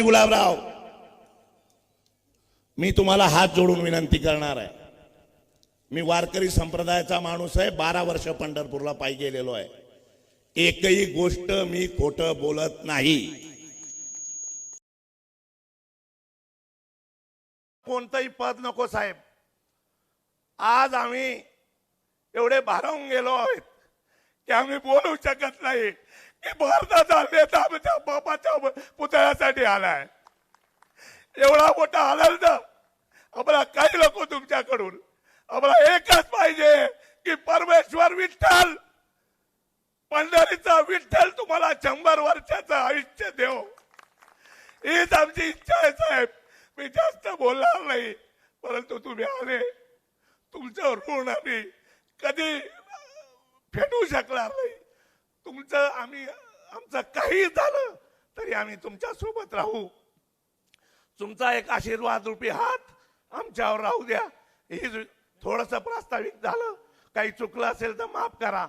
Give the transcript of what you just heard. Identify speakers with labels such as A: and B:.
A: नाही गुलाबराव मी तुम्हाला हात जोडून विनंती करणार आहे. मी वारकरी संप्रदायाचा माणूस आहे बारा वर्ष पंढरपूरला पायी गेलेलो आहे. एकही गोष्ट मी खोट बोलत नाही. कोणतंही पद नको साहेब. आज आम्ही एवढे भारावून गेलो आहोत. की आम्ही बोलू शकत नाही. की भारताचा नेता आमच्या बापाच्या पुतळ्यासाठी आलाय. एवढा मोठा आनंद. आम्हाला काही नको तुमच्याकडून. आम्हाला एकच पाहिजे की परमेश्वर विठ्ठल. पंढरीचा विठ्ठल तुम्हाला शंभर वर्षाचं आयुष्य देव. हीच आमची इच्छा आहे साहेब. मी जास्त बोलणार नाही परंतु तुम्ही आले. तुमचं ऋण आम्ही कधी फेडू शकणार नाही. तुमचं आम्ही आमचं काही झालं तरी आम्ही तुमच्यासोबत राहू. तुमचा एक आशीर्वाद रूपी हात आमच्यावर राहू द्या. हे थोडस प्रास्ताविक झालं. काही चुकलं असेल तर माफ करा.